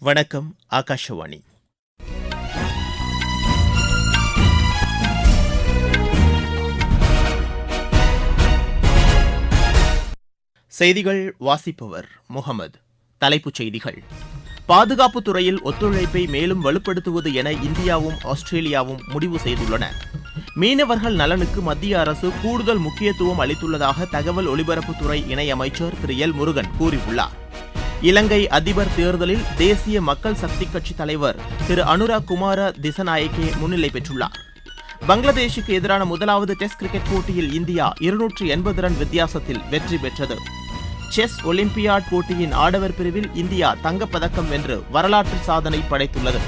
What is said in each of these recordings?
வணக்கம் ஆகாஷவாணி. செய்திகள் வாசிப்பவர் முகமது. தலைப்புச் செய்திகள். பாதுகாப்பு துறையில் ஒத்துழைப்பை மேலும் வலுப்படுத்துவது என இந்தியாவும் ஆஸ்திரேலியாவும் முடிவு செய்துள்ளன. மீனவர்கள் நலனுக்கு மத்திய அரசு கூடுதல் முக்கியத்துவம் அளித்துள்ளதாக தகவல் ஒலிபரப்புத்துறை இணையமைச்சர் திரு எல் முருகன் கூறியுள்ளார். இலங்கை அதிபர் தேர்தலில் தேசிய மக்கள் சக்தி கட்சி தலைவர் திரு அனுராக் குமார திசநாயக்கே முன்னிலை பெற்றுள்ளார். பங்களாதேஷுக்கு எதிரான முதலாவது டெஸ்ட் கிரிக்கெட் போட்டியில் இந்தியா இருநூற்று எண்பது ரன் வித்தியாசத்தில் வெற்றி பெற்றது. செஸ் ஒலிம்பியாட் போட்டியின் ஆடவர் பிரிவில் இந்தியா தங்கப்பதக்கம் வென்று வரலாற்று சாதனை படைத்துள்ளது.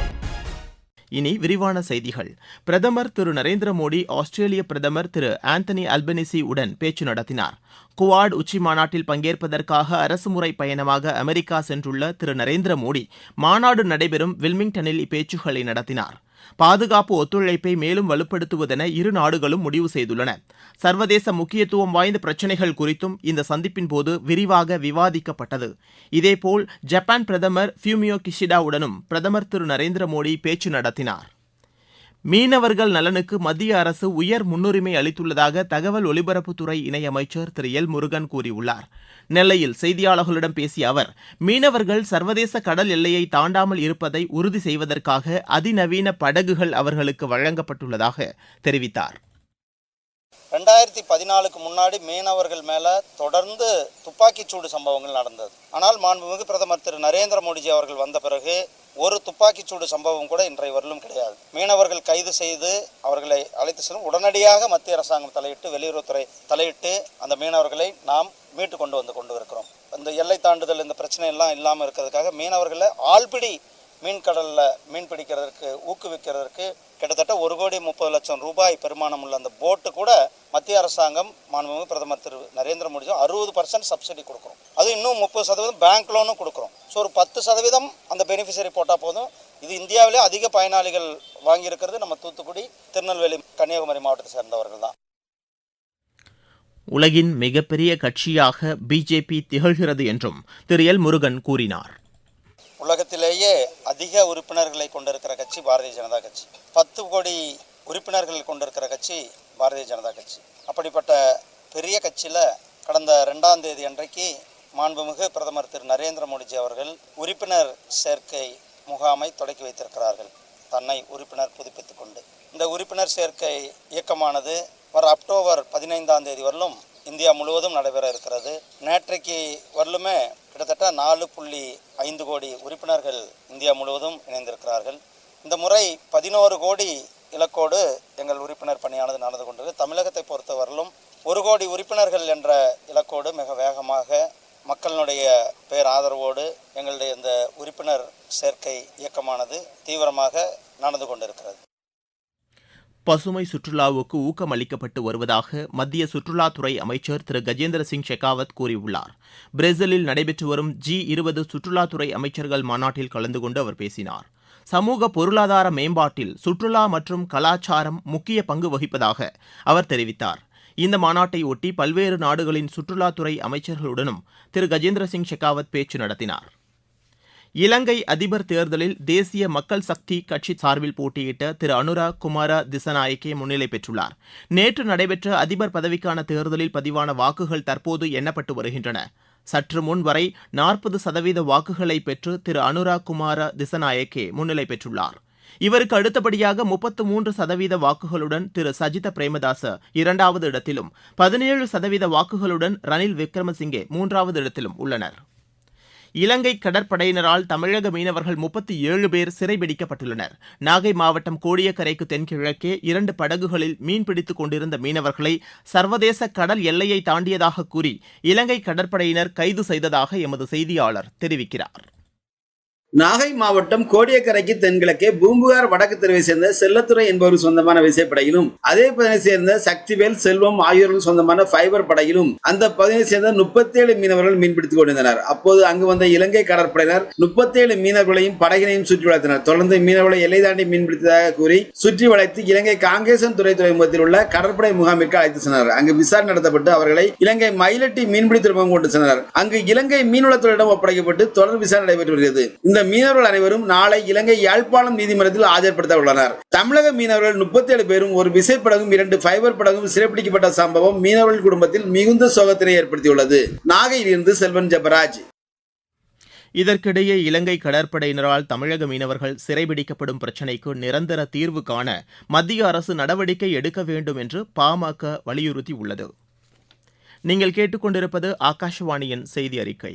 இனி விரிவான செய்திகள். பிரதமர் திரு நரேந்திர மோடி ஆஸ்திரேலிய பிரதமர் திரு ஆந்தனி அல்பனிசி உடன் பேச்சு நடத்தினார். குவாட் உச்சி மாநாட்டில் பங்கேற்பதற்காக அரசுமுறை பயணமாக அமெரிக்கா சென்றுள்ள திரு நரேந்திர மோடி மாநாடு நடைபெறும் வில்மிங்டனில் இப்பேச்சுக்களை நடத்தினார். பாதுகாப்பு ஒத்துழைப்பை மேலும் வலுப்படுத்துவதென இரு நாடுகளும் முடிவு செய்துள்ளன. சர்வதேச முக்கியத்துவம் வாய்ந்த பிரச்சினைகள் குறித்தும் இந்த சந்திப்பின் போது விரிவாக விவாதிக்கப்பட்டது. இதேபோல் ஜப்பான் பிரதமர் ஃபியூமியோ கிஷிடாவுடனும் பிரதமர் திரு நரேந்திர மோடி பேச்சு நடத்தினார். மீனவர்கள் நலனுக்கு மத்திய அரசு உயர் முன்னுரிமை அளித்துள்ளதாக தகவல் ஒலிபரப்புத்துறை இணையமைச்சர் திரு. எல். முருகன் கூறியுள்ளார். நெல்லையில் செய்தியாளர்களிடம் பேசிய அவர் மீனவர்கள் சர்வதேச கடல் எல்லையை தாண்டாமல் இருப்பதை உறுதி செய்வதற்காக அதிநவீன படகுகள் அவர்களுக்கு வழங்கப்பட்டுள்ளதாக தெரிவித்தார். ரெண்டாயிரத்தி பதினாலுக்கு முன்னாடி மீனவர்கள் மேலே தொடர்ந்து துப்பாக்கிச்சூடு சம்பவங்கள் நடந்தது. ஆனால் மாண்புமிகு பிரதமர் திரு. நரேந்திர மோடிஜி அவர்கள் வந்த பிறகு ஒரு துப்பாக்கிச்சூடு சம்பவம் கூட இன்றைய வரலும் கிடையாது. மீனவர்கள் கைது செய்து அவர்களை அழைத்து செல்லும் உடனடியாக மத்திய அரசாங்கம் தலையிட்டு வெளியுறவுத்துறை தலையிட்டு அந்த மீனவர்களை நாம் மீட்டு கொண்டு வந்து கொண்டு இருக்கிறோம் இந்த எல்லை தாண்டுதல் இந்த பிரச்சனை எல்லாம் இல்லாமல் இருக்கிறதுக்காக மீனவர்களை ஆள்பிடி மீன் கடலில் மீன் பிடிக்கிறதுக்கு ஊக்குவிக்கிறதுக்கு கிட்டத்தட்ட ஒரு கோடி முப்பது லட்சம் ரூபாய் பெருமானம் உள்ள அந்த போட்டு கூட மத்திய அரசாங்கம் மாண்புமிகு பிரதமர் திரு நரேந்திர மோடி அறுபது பர்சன்ட் சப்சிடி கொடுக்குறோம். அது இன்னும் முப்பது சதவீதம் பேங்க் லோனும் கொடுக்குறோம். ஸோ ஒரு பத்து சதவீதம் அந்த பெனிஃபிஷரி போட்டால் போதும். இது இந்தியாவிலே அதிக பயனாளிகள் வாங்கியிருக்கிறது நம்ம தூத்துக்குடி திருநெல்வேலி கன்னியாகுமரி மாவட்டத்தை சேர்ந்தவர்கள் தான். உலகின் மிகப்பெரிய கட்சியாக பிஜேபி திகழ்கிறது என்றும் திரு எல் முருகன் கூறினார். உலகத்திலேயே அதிக உறுப்பினர்களை கொண்டிருக்கிற கட்சி பாரதிய ஜனதா கட்சி. பத்து கோடி உறுப்பினர்கள் கொண்டிருக்கிற கட்சி பாரதிய ஜனதா கட்சி. அப்படிப்பட்ட பெரிய கட்சியில் கடந்த ரெண்டாம் தேதி அன்றைக்கு மாண்புமிகு பிரதமர் திரு நரேந்திர மோடிஜி அவர்கள் உறுப்பினர் சேர்க்கை முகாமை தொடக்கி வைத்திருக்கிறார்கள். தன்னை உறுப்பினர் புதுப்பித்துக் கொண்டு. இந்த உறுப்பினர் சேர்க்கை இயக்கமானது வர அக்டோபர் பதினைந்தாம் தேதி வரலும் இந்தியா முழுவதும் நடைபெற இருக்கிறது. நேற்றைக்கு வரலுமே கிட்டத்தட்ட நாலு புள்ளி ஐந்து கோடி உறுப்பினர்கள் இந்தியா முழுவதும் இணைந்திருக்கிறார்கள். இந்த முறை பதினோரு கோடி இலக்கோடு எங்கள் உறுப்பினர் பணியானது நடந்து கொண்டது தமிழகத்தை பொறுத்தவரையிலும் ஒரு கோடி உறுப்பினர்கள் என்ற இலக்கோடு மிக வேகமாக மக்களினுடைய பேர் ஆதரவோடு எங்களுடைய இந்த உறுப்பினர் சேர்க்கை இயக்கமானது தீவிரமாக நடந்து கொண்டிருக்கிறது. பசுமை சுற்றுலாவுக்கு ஊக்கம் அளிக்கப்பட்டு வருவதாக மத்திய சுற்றுலாத்துறை அமைச்சர் திரு. கஜேந்திர சிங் ஷெகாவத் கூறியுள்ளார். பிரேசிலில் நடைபெற்று வரும் ஜி இருபது சுற்றுலாத்துறை அமைச்சர்கள் மாநாட்டில் கலந்து கொண்டு அவர் பேசினார். சமூக பொருளாதார மேம்பாட்டில் சுற்றுலா மற்றும் கலாச்சாரம் முக்கிய பங்கு வகிப்பதாக அவர் தெரிவித்தார். இந்த மாநாட்டை ஒட்டி பல்வேறு நாடுகளின் சுற்றுலாத்துறை அமைச்சர்களுடனும் திரு. கஜேந்திர சிங் ஷெகாவத் பேச்சு நடத்தினார். இலங்கை அதிபர் தேர்தலில் தேசிய மக்கள் சக்தி கட்சி சார்பில் போட்டியிட்ட திரு அனுரா குமார திசநாயக்கே முன்னிலை பெற்றுள்ளார். நேற்று நடைபெற்ற அதிபர் பதவிக்கான தேர்தலில் பதிவான வாக்குகள் தற்போது எண்ணப்பட்டு வருகின்றன. சற்று முன் வரை நாற்பது சதவீத வாக்குகளை பெற்று திரு அனுரா குமார திசநாயக்கே முன்னிலை பெற்றுள்ளார். இவருக்கு அடுத்தபடியாக முப்பத்து மூன்று சதவீத வாக்குகளுடன் திரு சஜித பிரேமதாச இரண்டாவது இடத்திலும் பதினேழு சதவீத வாக்குகளுடன் ரணில் விக்ரமசிங்கே மூன்றாவது இடத்திலும் உள்ளனர். இலங்கை கடற்படையினரால் தமிழக மீனவர்கள் முப்பத்தி ஏழு பேர் சிறைபிடிக்கப்பட்டுள்ளனர் நாகை மாவட்டம் கோடியக்கரைக்கு தென்கிழக்கே இரண்டு படகுகளில் மீன்பிடித்துக் கொண்டிருந்த மீனவர்களை சர்வதேச கடல் எல்லையை தாண்டியதாக கூறி இலங்கை கடற்படையினர் கைது செய்ததாக எமது செய்தியாளர் தெரிவிக்கிறார். நாகை மாவட்டம் கோடியக்கரைக்கு தென்கிழக்கே பூம்புகார் வடக்கு தெருவை சேர்ந்த செல்லத்துறை என்பவர் சொந்தமான விசைப்படையிலும் அதே பகுதியை சேர்ந்த சக்திவேல் செல்வம் ஆகியோர்கள் சொந்தமான ஃபைபர் படையிலும் அந்த பகுதியை சேர்ந்த முப்பத்தேழு மீனவர்கள் மீன்பிடித்துக் கொண்டிருந்தனர். அப்போது அங்கு வந்த இலங்கை கடற்படையினர் முப்பத்தேழு மீனவர்களையும் படகினையும் சுற்றி வளைத்தனர் தொடர்ந்து மீனவர்களை எல்லை தாண்டி மீன்பிடித்ததாக கூறி சுற்றி வளைத்து இலங்கை காங்கேசன் துறை துறைமுகத்தில் உள்ள கடற்படை முகாமிற்கு அழைத்து சென்றனர். அங்கு விசாரணை நடத்தப்பட்டு அவர்களை இலங்கை மயிலட்டி மீன்பிடி துறைமுகம் கொண்டு சென்றனர். அங்கு இலங்கை மீன்வளத்துறையிடம் ஒப்படைக்கப்பட்டு தொடர் விசாரணை நடைபெற்று வருகிறது. இந்த இந்த மீனவர்கள் அனைவரும் நாளை இலங்கை யாழ்ப்பாணம் நீதிமன்றத்தில் ஆஜர்படுத்த உள்ளனர் தமிழக மீனவர்கள் முப்பத்தி ஏழு பேரும் ஒரு விசைப்படகும் இரண்டு ஃபைபர் படகும் சிறைப்பிடிக்கப்பட்ட சம்பவம் மீனவர்கள் குடும்பத்தில் மிகுந்த சோகத்தினை ஏற்படுத்தியுள்ளது. நாகையிலிருந்து செல்வன் ஜெபராஜ். இதற்கிடையே இலங்கை கடற்படையினரால் தமிழக மீனவர்கள் சிறைபிடிக்கப்படும் பிரச்சினைக்கு நிரந்தர தீர்வு காண மத்திய அரசு நடவடிக்கை எடுக்க வேண்டும் என்று பாமக வலியுறுத்தியுள்ளது. நீங்கள் கேட்டுக்கொண்டிருப்பது ஆகாஷவாணியின் செய்தி அறிக்கை.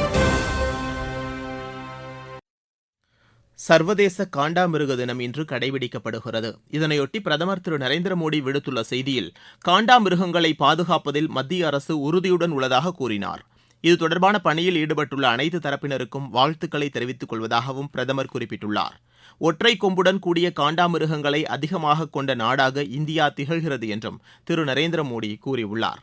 சர்வதேச காண்டாமிருக தினம் இன்று கடைபிடிக்கப்படுகிறது. இதனையொட்டி பிரதமர் திரு நரேந்திர மோடி விடுத்துள்ள செய்தியில் காண்டாமிருகங்களை பாதுகாப்பதில் மத்திய அரசு உறுதியுடன் உள்ளதாக கூறினார். இது தொடர்பான பணியில் ஈடுபட்டுள்ள அனைத்து தரப்பினருக்கும் வாழ்த்துக்களை தெரிவித்துக் கொள்வதாகவும் பிரதமர் குறிப்பிட்டுள்ளார். ஒற்றை கொம்புடன் கூடிய காண்டாமிருகங்களை அதிகமாக கொண்ட நாடாக இந்தியா திகழ்கிறது என்றும் திரு நரேந்திர மோடி கூறியுள்ளார்.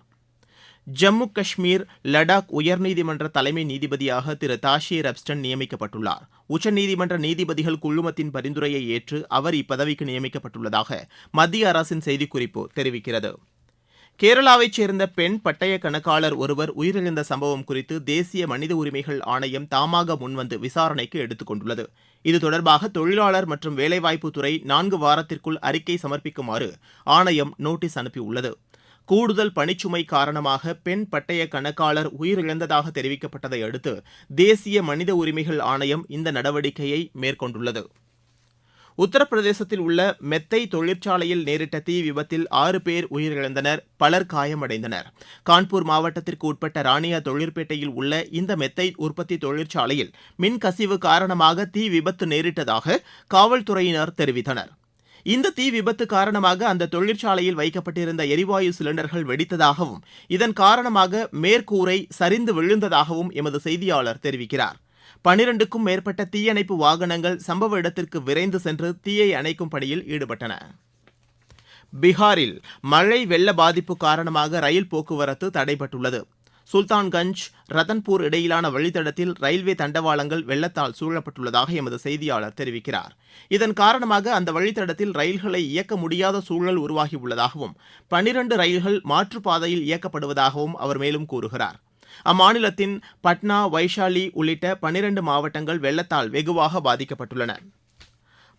ஜம்மு காஷ்மீர் லடாக் உயர்நீதிமன்ற தலைமை நீதிபதியாக திரு தாஷீர் அப்ஸ்டன் நியமிக்கப்பட்டுள்ளார். உச்சநீதிமன்ற நீதிபதிகள் குழுமத்தின் பரிந்துரையை ஏற்று அவர் இப்பதவிக்கு நியமிக்கப்பட்டுள்ளதாக மத்திய அரசின் செய்திக்குறிப்பு தெரிவிக்கிறது. கேரளாவைச் சேர்ந்த பெண் பட்டய கணக்காளர் ஒருவர் உயிரிழந்த சம்பவம் குறித்து தேசிய மனித உரிமைகள் ஆணையம் தாமாக முன்வந்து விசாரணைக்கு எடுத்துக் கொண்டுள்ளது. இது தொடர்பாக தொழிலாளர் மற்றும் வேலைவாய்ப்பு துறை நான்கு வாரத்திற்குள் அறிக்கை சமர்ப்பிக்குமாறு ஆணையம் நோட்டீஸ் அனுப்பியுள்ளது. கூடுதல் பணிச்சுமை காரணமாக பெண் பட்டய கணக்காளர் உயிரிழந்ததாக தெரிவிக்கப்பட்டதை அடுத்து தேசிய மனித உரிமைகள் ஆணையம் இந்த நடவடிக்கையை மேற்கொண்டுள்ளது. உத்தரப்பிரதேசத்தில் உள்ள மெத்தை தொழிற்சாலையில் நேரிட்ட தீ விபத்தில் ஆறு பேர் உயிரிழந்தனர் பலர் காயமடைந்தனர். கான்பூர் மாவட்டத்திற்கு உட்பட்ட ராணியா தொழிற்பேட்டையில் உள்ள இந்த மெத்தை உற்பத்தி தொழிற்சாலையில் மின் கசிவு காரணமாக தீ விபத்து நேரிட்டதாக காவல்துறையினர் தெரிவித்தனர். இந்த தீ விபத்து காரணமாக அந்த தொழிற்சாலையில் வைக்கப்பட்டிருந்த எரிவாயு சிலிண்டர்கள் வெடித்ததாகவும் இதன் காரணமாக மேற்கூரை சரிந்து விழுந்ததாகவும் எமது செய்தியாளர் தெரிவிக்கிறார். பனிரெண்டுக்கும் மேற்பட்ட தீயணைப்பு வாகனங்கள் சம்பவ இடத்திற்கு விரைந்து சென்று தீயை அணைக்கும் பணியில் ஈடுபட்டன. பீகாரில் மழை வெள்ள பாதிப்பு காரணமாக ரயில் போக்குவரத்து தடைபட்டுள்ளது. சுல்தான்கஞ்ச் ரத்தன்பூர் இடையிலான வழித்தடத்தில் ரயில்வே தண்டவாளங்கள் வெள்ளத்தால் சூழப்பட்டுள்ளதாக எமது செய்தியாளர் தெரிவிக்கிறார். இதன் காரணமாக அந்த வழித்தடத்தில் ரயில்களை இயக்க முடியாத சூழல் உருவாகியுள்ளதாகவும் பனிரண்டு ரயில்கள் மாற்றுப்பாதையில் இயக்கப்படுவதாகவும் அவர் மேலும் கூறுகிறார். அம்மாநிலத்தின் பட்னா வைஷாலி உள்ளிட்ட பனிரண்டு மாவட்டங்கள் வெள்ளத்தால் வெகுவாக பாதிக்கப்பட்டுள்ளன.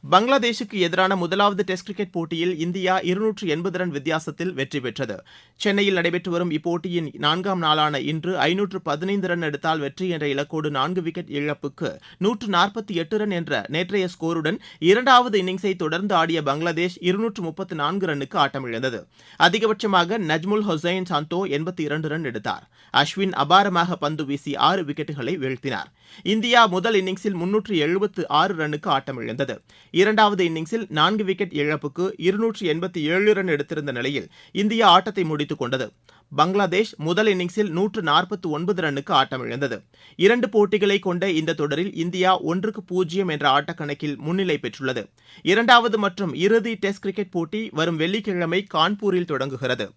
பங்களாதேஷுக்கு எதிரான முதலாவது டெஸ்ட் கிரிக்கெட் போட்டியில் இந்தியா இருநூற்று எண்பது ரன் வித்தியாசத்தில் வெற்றி பெற்றது. சென்னையில் நடைபெற்று வரும் இப்போட்டியின் நான்காம் நாளான இன்று ஐநூற்று பதினைந்து ரன் எடுத்தால் வெற்றி என்ற இலக்கோடு நான்கு விக்கெட் இழப்புக்கு நூற்று நாற்பத்தி எட்டு ரன் என்ற நேற்றைய ஸ்கோருடன் இரண்டாவது இன்னிங்ஸை தொடர்ந்து ஆடிய பங்களாதேஷ் இருநூற்று முப்பத்து நான்கு ரன்னுக்கு ஆட்டமிழந்தது. அதிகபட்சமாக நஜ்முல் ஹொசைன் சாந்தோ எண்பத்தி இரண்டு ரன் எடுத்தார். அஸ்வின் அபாரமாக பந்து வீசி ஆறு விக்கெட்டுகளை வீழ்த்தினார். இந்தியா முதல் இன்னிங்ஸில் முன்னூற்று எழுபத்து ஆறு ரன்னுக்கு ஆட்டமிழந்தது. இரண்டாவது இன்னிங்ஸில் நான்கு விக்கெட் இழப்புக்கு இருநூற்று எண்பத்தி ஏழு ரன் எடுத்திருந்த நிலையில் இந்தியா ஆட்டத்தை முடித்துக் கொண்டது. பங்களாதேஷ் முதல் இன்னிங்ஸில் நூற்று நாற்பத்தி ஒன்பது ரன்னுக்கு ஆட்டமிழந்தது இரண்டு போட்டிகளை கொண்ட இந்த தொடரில் இந்தியா ஒன்றுக்கு பூஜ்ஜியம் என்ற ஆட்டக்கணக்கில் முன்னிலை பெற்றுள்ளது. இரண்டாவது மற்றும் இறுதி டெஸ்ட் கிரிக்கெட் போட்டி வரும் வெள்ளிக்கிழமை கான்பூரில் தொடங்குகிறது.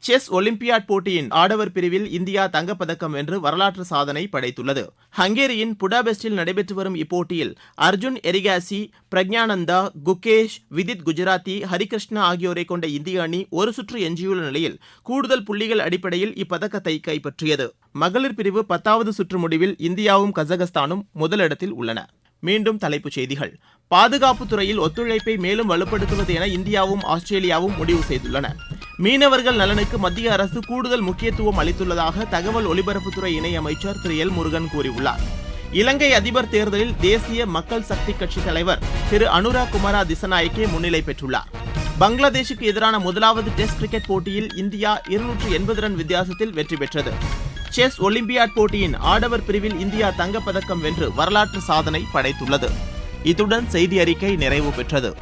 செஸ் ஒலிம்பியாட் போட்டியின் ஆடவர் பிரிவில் இந்தியா தங்கப்பதக்கம் வென்று வரலாற்று சாதனை படைத்துள்ளது. ஹங்கேரியின் புடாபெஸ்டில் நடைபெற்று வரும் இப்போட்டியில் அர்ஜுன் எரிகாசி பிரக்ஞானந்தா குகேஷ் விதித் குஜராத்தி ஹரிகிருஷ்ணா ஆகியோரை கொண்ட இந்திய அணி ஒரு சுற்று எஞ்சியுள்ள நிலையில் கூடுதல் புள்ளிகள் அடிப்படையில் இப்பதக்கத்தை கைப்பற்றியது. மகளிர் பிரிவு பத்தாவது சுற்று முடிவில் இந்தியாவும் கஜகஸ்தானும் முதலிடத்தில் உள்ளன. மீண்டும் தலைப்புச் செய்திகள். பாதுகாப்புத் துறையில் ஒத்துழைப்பை மேலும் வலுப்படுத்துவது என இந்தியாவும் ஆஸ்திரேலியாவும் முடிவு செய்துள்ளன. மீனவர்கள் நலனுக்கு மத்திய அரசு கூடுதல் முக்கியத்துவம் அளித்துள்ளதாக தகவல் ஒலிபரப்புத்துறை இணையமைச்சர் திரு எல் முருகன் கூறியுள்ளார். இலங்கை அதிபர் தேர்தலில் தேசிய மக்கள் சக்தி கட்சி தலைவர் திரு அனுரா குமாரா திசநாயக்கே முன்னிலை பெற்றுள்ளார். பங்களாதேஷுக்கு எதிரான முதலாவது டெஸ்ட் கிரிக்கெட் போட்டியில் இந்தியா இருநூற்று எண்பது ரன் வித்தியாசத்தில் வெற்றி பெற்றது. செஸ் ஒலிம்பியாட் போட்டியின் ஆடவர் பிரிவில் இந்தியா தங்கப்பதக்கம் வென்று வரலாற்று சாதனை படைத்துள்ளது. இத்துடன் செய்தி அறிக்கை நிறைவு பெற்றது.